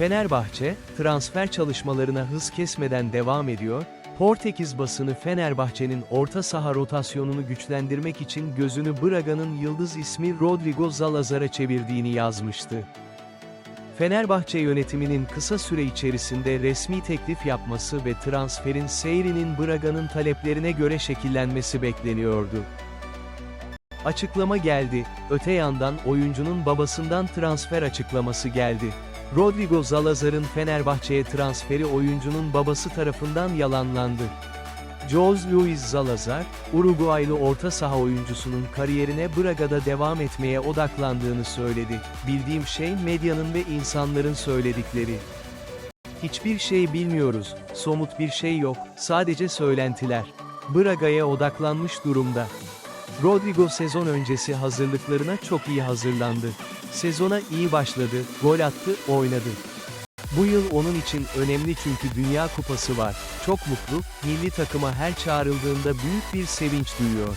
Fenerbahçe, transfer çalışmalarına hız kesmeden devam ediyor, Portekiz basını Fenerbahçe'nin orta saha rotasyonunu güçlendirmek için gözünü Braga'nın yıldız ismi Rodrigo Zalazar'a çevirdiğini yazmıştı. Fenerbahçe yönetiminin kısa süre içerisinde resmi teklif yapması ve transferin seyrinin Braga'nın taleplerine göre şekillenmesi bekleniyordu. Açıklama geldi, öte yandan oyuncunun babasından transfer açıklaması geldi. Rodrigo Zalazar'ın Fenerbahçe'ye transferi oyuncunun babası tarafından yalanlandı. Jose Luis Zalazar, Uruguaylı orta saha oyuncusunun kariyerine Braga'da devam etmeye odaklandığını söyledi. Bildiğim şey medyanın ve insanların söyledikleri. Hiçbir şey bilmiyoruz, somut bir şey yok, sadece söylentiler. Braga'ya odaklanmış durumda. Rodrigo sezon öncesi hazırlıklarına çok iyi hazırlandı. Sezona iyi başladı, gol attı, oynadı. Bu yıl onun için önemli çünkü Dünya Kupası var. Çok mutlu, milli takıma her çağrıldığında büyük bir sevinç duyuyor.